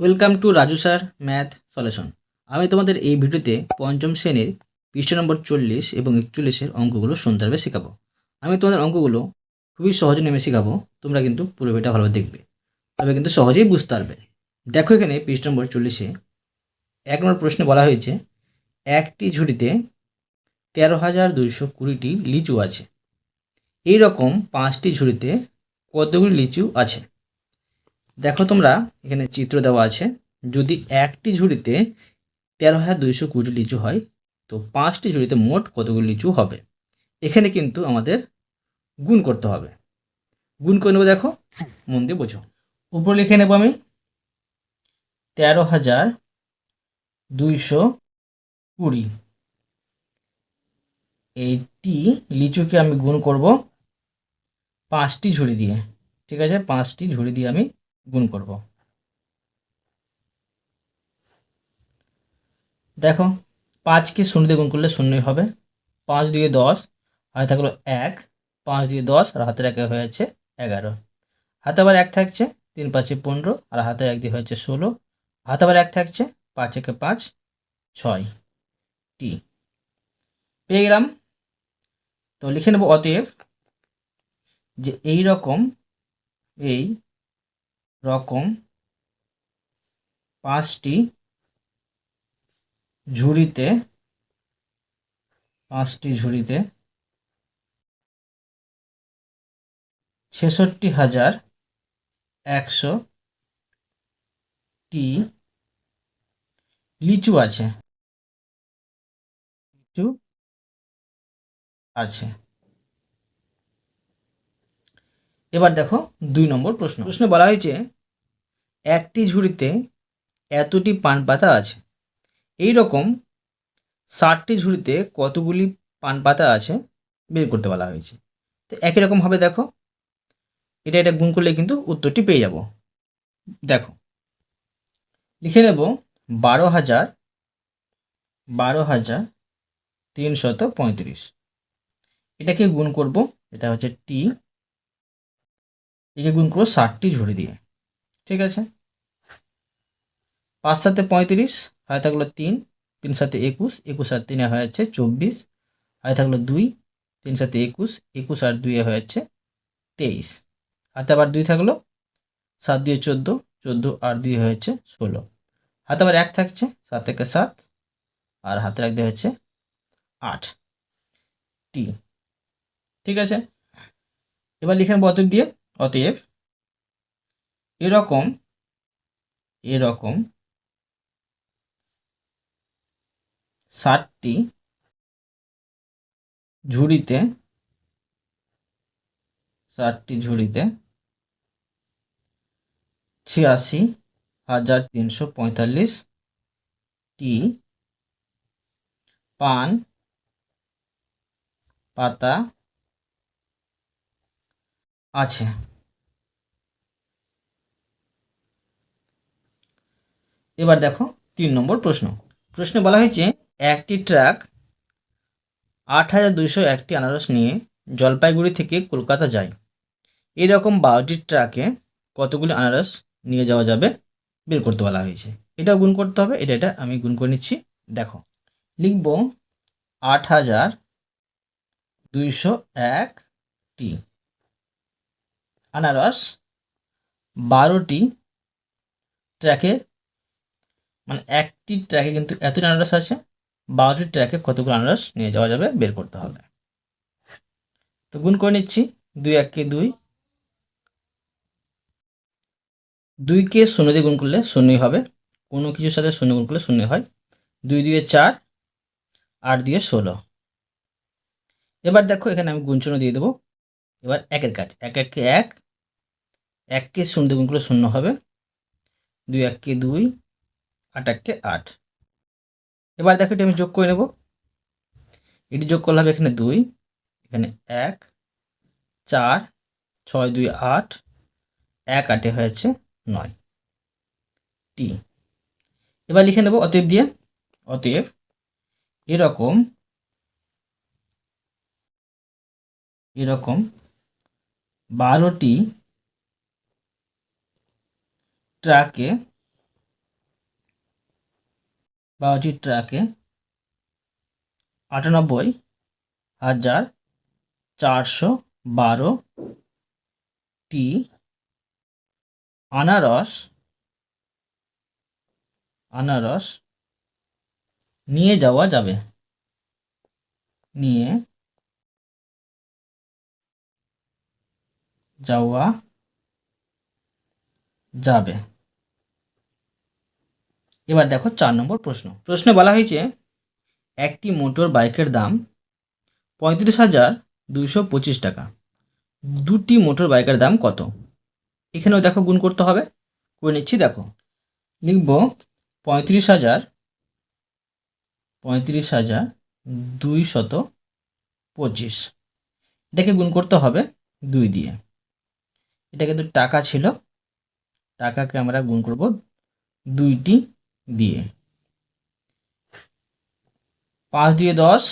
Welcome to Raju sir math solution আমি তোমাদের এই ভিডিওতে পঞ্চম শ্রেণির পৃষ্ঠ নম্বর চল্লিশ এবং একচল্লিশের অঙ্কগুলো সুন্দরভাবে শেখাবো। আমি তোমাদের অঙ্কগুলো খুবই সহজে নেমে শেখাবো, তোমরা কিন্তু পুরো ভিডিওটা ভালোভাবে দেখবে। তবে কিন্তু সহজেই বুঝতে পারবে। দেখো এখানে পৃষ্ঠ নম্বর চল্লিশে এক নম্বর প্রশ্নে বলা হয়েছে, একটি ঝুড়িতে তেরো হাজার দুইশো কুড়িটি লিচু আছে। এই রকম পাঁচটি ঝুড়িতে কতগুলি লিচু আছে? দেখো তোমরা, এখানে চিত্র দেওয়া আছে, যদি একটি ঝুড়িতে তেরো হাজার দুইশো কুড়ি লিচু হয়, তো পাঁচটি ঝুড়িতে মোট কতগুলি লিচু হবে? এখানে কিন্তু আমাদের গুণ করতে হবে। গুণ করে নেব দেখো, মন দিয়ে বোঝো। উপর লিখে নেব আমি, তেরো হাজার দুইশো কুড়ি। এইটি লিচুকে আমি গুণ করব পাঁচটি ঝুড়ি দিয়ে, ঠিক আছে? পাঁচটি ঝুড়ি দিয়ে আমি গুণ করব। দেখো পাঁচকে শূন্য দিয়ে গুণ করলে শূন্যই হবে। পাঁচ দিয়ে দশ হাতে থাকল এক। পাঁচ দিয়ে দশ, আর হাতের একে হয়েছে এগারো। হাতে আবার এক থাকছে, তিন পাঁচে পনেরো, আর হাতে এক দিয়ে হয়েছে ষোলো। হাতে আবার এক থাকছে, পাঁচ একে পাঁচ, ছয়। টি পেয়ে গেলাম। তো লিখে নেব অতএব যে এই রকম এই রকম পাঁচটি ঝুড়িতে পাঁচটি ঝুড়িতে ছেষট্টি হাজার একশো টি লিচু আছে। লিচু আছে। এবার দেখো দুই নম্বর প্রশ্ন। প্রশ্নে বলা হয়েছে, একটি ঝুড়িতে এতটি পান পাতা আছে। এই রকম ষাটটি ঝুড়িতে কতগুলি পান পাতা আছে বের করতে বলা হয়েছে। তো একই রকমভাবে দেখো। এটা এটা গুণ করলে কিন্তু উত্তরটি পেয়ে যাব। দেখো, লিখে নেব বারো হাজার বারো হাজার তিনশত পঁয়ত্রিশ। এটাকে গুণ করব, এটা হচ্ছে টি একে গুণ করব ষাটটি ঝুড়ি দিয়ে। ঠিক আছে? পাঁচ সাথে পঁয়ত্রিশ হয় থাকল তিন তিন সাথে একুশ একুশ আর তিনে হয়েছে চব্বিশ। হয় থাকল দুই, তিন সাথে একুশ একুশ আর দুইয়ে হয়েছে তেইশ। হাতে আবার দুই থাকল, সাত দিয়ে চোদ্দ চোদ্দ আর দুই হয়েছে ষোলো। হাতে আবার এক থাকছে, সাত থেকে সাত, আর হাতে এক দিয়ে হচ্ছে আট। টি। ঠিক আছে? এবার লিখেন অতএব দিয়ে অতএব এরকম এরকম ষাটটি ঝুড়িতে ষাটটি ঝুড়িতে ছিয়াশি হাজার তিনশো পঁয়তাল্লিশ টি পান পাতা আছে। এবার দেখো তিন নম্বর প্রশ্ন। প্রশ্নে বলা হয়েছে, একটি ট্রাক আট হাজার দুইশো একটি আনারস নিয়ে জলপাইগুড়ি থেকে কলকাতা যায়। এরকম বারোটি ট্রাকে কতগুলি আনারস নিয়ে যাওয়া যাবে? বের করতে বলা হয়েছে। এটাও গুণ করতে হবে, এটা এটা আমি গুণ করে নিচ্ছি। দেখো, লিখব আট হাজার দুইশো একটি। আনারস বারোটি ট্র্যাকে মানে একটি ট্র্যাকে কিন্তু এতটি আনারস আছে, বারোটি ট্র্যাকে কতগুলো আনারস নিয়ে যাওয়া যাবে বের করতে হবে। তো গুণ করে নিচ্ছি, দুই এককে দুই। দুইকে শূন্য দিয়ে গুণ করলে শূন্যই হবে, কোনো কিছুর সাথে শূন্য গুণ করলে শূন্য হয়। দুই দুয়ে চার, আট দিয়ে ষোলো। এবার দেখো এখানে আমি গুণ শূন্য দিয়ে দেবো, এবার একের কাজ, এক এককে এক এককে শূন্য গুণ করলে শূন্য হবে। দুই এককে দুই, আট এককে আট। এবার দেখো এটি আমি যোগ করে নেব। এটি যোগ করলে হবে এখানে দুই, এখানে এক, চার, ছয়, দুই, আট, এক, আটে হয়েছে নয়। টি। এবার লিখে নেব অতএব দিয়ে। অতএব এরকম এরকম বারোটি ট্রাকে বারোটি ট্রাকে আটানব্বই হাজার চারশো বারো টি আনারস আনারস নিয়ে যাওয়া যাবে। নিয়ে যাওয়া যাবে। এবার দেখো চার নম্বর প্রশ্ন। প্রশ্নে বলা হয়েছে, একটি মোটর বাইকের দাম পঁয়ত্রিশ হাজার দুইশো পঁচিশ টাকা। দুটি মোটর বাইকের দাম কত? এখানেও দেখো গুণ করতে হবে। করে নিচ্ছি, দেখো। লিখব পঁয়ত্রিশ হাজার পঁয়ত্রিশ হাজার দুইশত পঁচিশ। এটাকে গুণ করতে হবে দুই দিয়ে। এটা কিন্তু টাকা ছিল, টাকাকে আমরা গুণ করব দুইটি দিয়ে। পাঁচ দিয়ে দশ,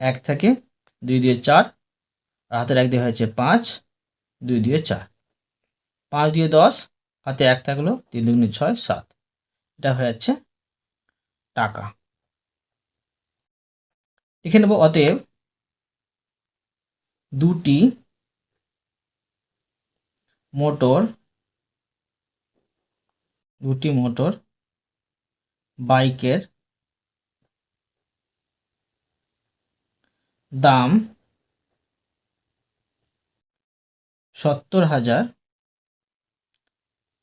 এক থেকে দুই দিয়ে চার, আর হাতের এক দিয়ে হয়েছে পাঁচ, দুই দিয়ে চার। পাঁচ দিয়ে দশ, হাতে এক থাকল তিন দুগুণে ছয়, সাত। এটা হয়ে যাচ্ছে টাকা। লিখে নেব, অতএব দুটি মোটর দুটি মোটর বাইকের দাম সত্তর হাজার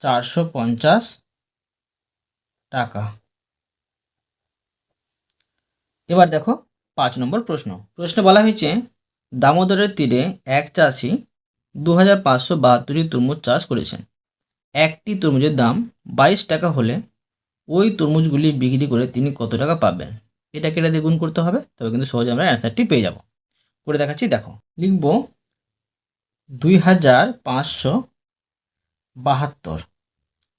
চারশো পঞ্চাশ টাকা। এবার দেখো পাঁচ নম্বর প্রশ্ন। প্রশ্নে বলা হয়েছে, দামোদরের তীরে এক চাষি দু হাজার পাঁচশো বাহাত্তরটি তরমুজ চাষ করেছেন। একটি তরমুজের দাম বাইশ টাকা হলে ওই তরমুজগুলি বিক্রি করে তিনি কত টাকা পাবেন? এটাকে এটা দিয়ে গুণ করতে হবে, তবে কিন্তু সহজে আমরা অ্যান্সারটি পেয়ে যাব। করে দেখাচ্ছি, দেখো, লিখব দুই হাজার পাঁচশো বাহাত্তর,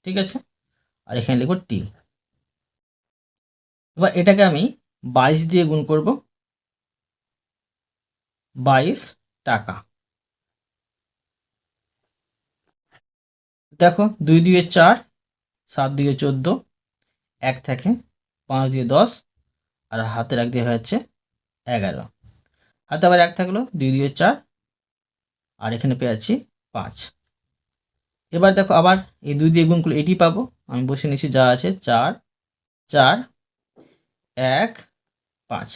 ঠিক আছে? আর এখানে লিখব টি। এবার এটাকে আমি বাইশ দিয়ে গুণ করব, বাইশ টাকা। দেখো, দুই দুয়ে চার, সাত দুয়ে চোদ্দ এক থেকে পাঁচ দিয়ে দশ, আর হাতের এক দিয়ে হচ্ছে এগারো। হাতে আবার এক থাকল দুই দুয়ে চার, আর এখানে পেয়ে যাচ্ছি পাঁচ। এবার দেখো আবার এই দুই দিয়ে গুণ করলে এটি পাবো। আমি বসে নিচ্ছি যা আছে চার চার, এক, পাঁচ।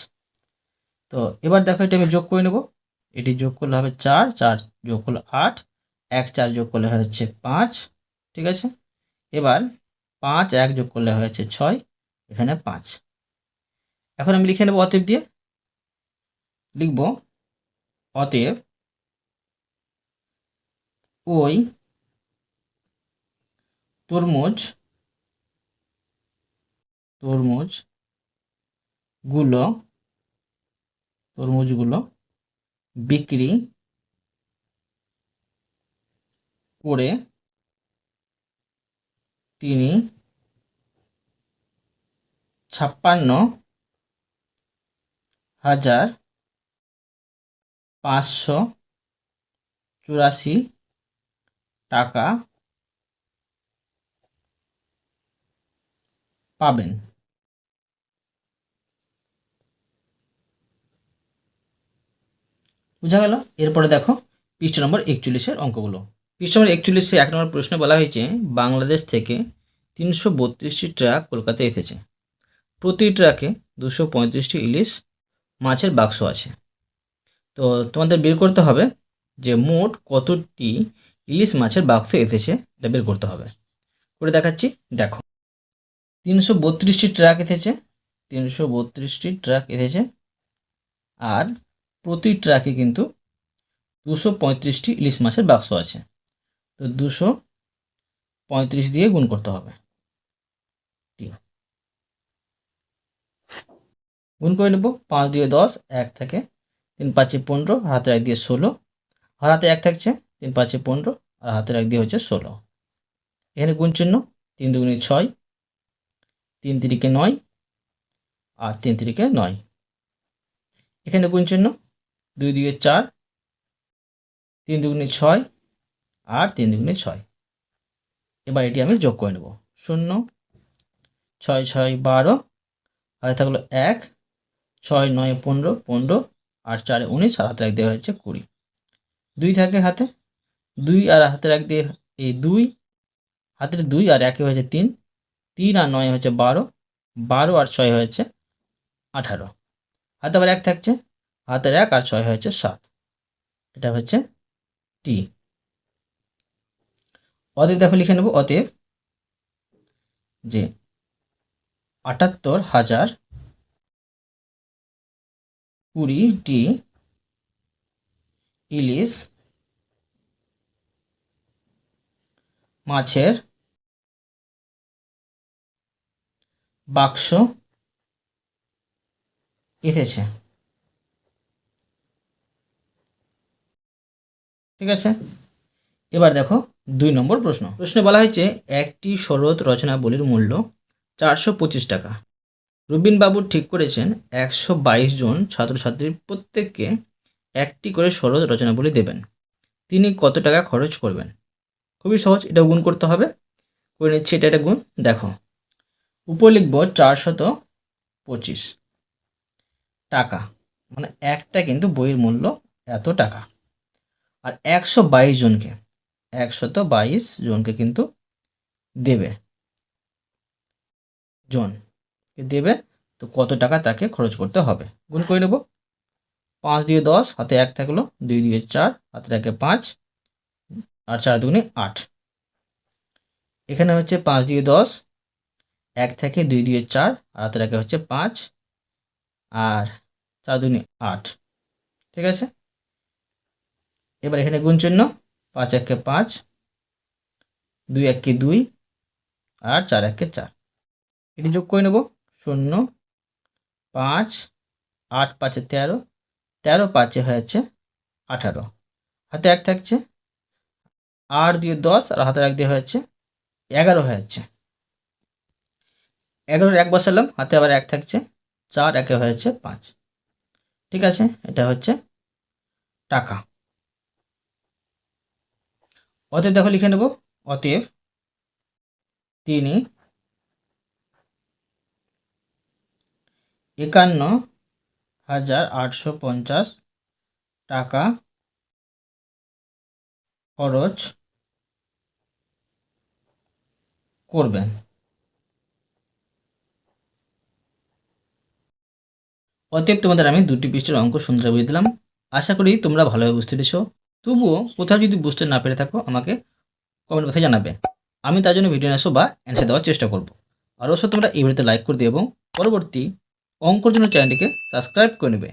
তো এবার দেখো এটা আমি যোগ করে নেব। এটি যোগ করলে হবে চার চার যোগ করলে আট, এক, চার যোগ করলে হচ্ছে পাঁচ, ঠিক আছে? এবার পাঁচ, এক যোগ করলে হয়েছে ছয়, এখানে পাঁচ। এখন আমি লিখে নেব অতএব দিয়ে। লিখব, অতএব ওই তরমুজ তরমুজগুলো তরমুজগুলো বিক্রি করে তিনি ছাপ্পান্ন হাজার পাঁচশো চুরাশি টাকা পাবেন। বোঝা গেল? এরপরে দেখো, পৃষ্ঠ নম্বর একচল্লিশের অঙ্কগুলো। পৃষ্ঠ একচল্লিশে এক নম্বর প্রশ্নে বলা হয়েছে, বাংলাদেশ থেকে তিনশো বত্রিশটি ট্রাক কলকাতায় এসেছে। প্রতি ট্রাকে দুশো পঁয়ত্রিশটি ইলিশ মাছের বাক্স আছে। তো তোমাদের বের করতে হবে যে মোট কতটি ইলিশ মাছের বাক্স এসেছে, এটা বের করতে হবে। করে দেখাচ্ছি, দেখো। তিনশো বত্রিশটি ট্রাক এসেছে, তিনশো বত্রিশটি ট্রাক এসেছে, আর প্রতি ট্রাকে কিন্তু দুশো পঁয়ত্রিশটি ইলিশ মাছের বাক্স আছে। তো দুশো পঁয়ত্রিশ দিয়ে গুণ করতে হবে। গুণ করে নেব, পাঁচ দিয়ে দশ, এক থেকে তিন পাঁচে পনেরো হাতের এক দিয়ে ষোলো। আর হাতে এক থাকছে, তিন পাঁচে পনেরো, আর হাতের এক দিয়ে হচ্ছে ষোলো। এখানে গুণ চিহ্ন, তিন দুগুণে ছয়, তিন তিরিকে নয়, আর তিন তিরিকে নয়। এখানে গুণ চিহ্ন, দুই দুয়ে চার, তিন দুগুণে ছয় আর তিন, দুগুণে ছয়। এবার এটি আমি যোগ করে নেব। শূন্য, ছয় ছয়, বারো হাতে থাকল এক, ছয়, নয়, পনেরো পনেরো, আর চারে উনিশ, আর হাতে এক দেওয়া হয়েছে কুড়ি। দুই থাকে হাতে, দুই আর হাতের এক দিয়ে এই দুই, হাতের দুই আর একে হয়েছে তিন তিন আর নয় হয়েছে বারো বারো আর ছয় হয়েছে আঠারো। হাতে আবার এক থাকছে, হাতের এক আর ছয় হয়েছে সাত। এটা হচ্ছে টি। অতএব দেখো লিখে নেব, অতএব যে আটাত্তর হাজার কুড়িটি ইলিশ মাছের বাক্স এসেছে। ঠিক আছে? এবার দেখো দুই নম্বর প্রশ্ন। প্রশ্নে বলা হয়েছে, একটি শরৎ রচনাবলীর মূল্য চারশো পঁচিশ টাকা। রুবিন বাবু ঠিক করেছেন, একশো বাইশ জন ছাত্রছাত্রীর প্রত্যেককে একটি করে শরৎ রচনাবলী দেবেন। তিনি কত টাকা খরচ করবেন? খুবই সহজ, এটা গুণ করতে হবে। করে নিচ্ছি, এটা একটা গুণ, দেখো। উপর লিখব চারশত পঁচিশ। টাকা মানে একটা কিন্তু বইয়ের মূল্য এত টাকা। আর একশো বাইশ জনকে একশত বাইশ জনকে কিন্তু দেবে। জন দেবে, তো কত টাকা তাকে খরচ করতে হবে? গুণ করে নেব। পাঁচ দিয়ে দশ, হাতে এক থাকল, দুই দিয়ে চার হাতে একে পাঁচ, আর চার দুগুণে আট। এখানে হচ্ছে পাঁচ দিয়ে দশ, এক থেকে দুই দিয়ে চার, আর হাতের একে হচ্ছে পাঁচ, আর চার দুগুণে আট। ঠিক আছে? এবার এখানে গুণ চিহ্ন। পাঁচ একে পাঁচ, দুই এককে দুই আর চার এককে চার। এটি যোগ করে নেব শূন্য, পাঁচ, আট পাঁচে তেরো তেরো পাঁচে হয়েছে আঠারো। হাতে এক থাকছে, আট দিয়ে দশ আর হাতের এক দিয়ে হয়েছে এগারো হয়েছে। এগারোর এক বসালাম, হাতে আবার এক থাকছে, চার একে হয়েছে পাঁচ। ঠিক আছে, এটা হচ্ছে টাকা। অতএব দেখো লিখে নেব, অতএব তিনি একান্ন হাজার আটশো পঞ্চাশ টাকা খরচ করবেন। অতএব তোমাদের আমি দুটি পৃষ্ঠের অঙ্ক সুন্দর বুঝে দিলাম। আশা করি তোমরা ভালোভাবে বুঝতে পেরেছ। তবুও কোথাও যদি বুঝতে না পেরে থাকো, আমাকে কমেন্ট বক্সে জানাবে। আমি তার জন্য ভিডিও নেসো বা অ্যান্সার দেওয়ার চেষ্টা করব। আর অবশ্যই তোমরা এই ভিডিওতে লাইক করে দিও এবং পরবর্তী অঙ্কর জন্য চ্যানেলটিকে সাবস্ক্রাইব করে নেবে।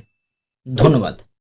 ধন্যবাদ।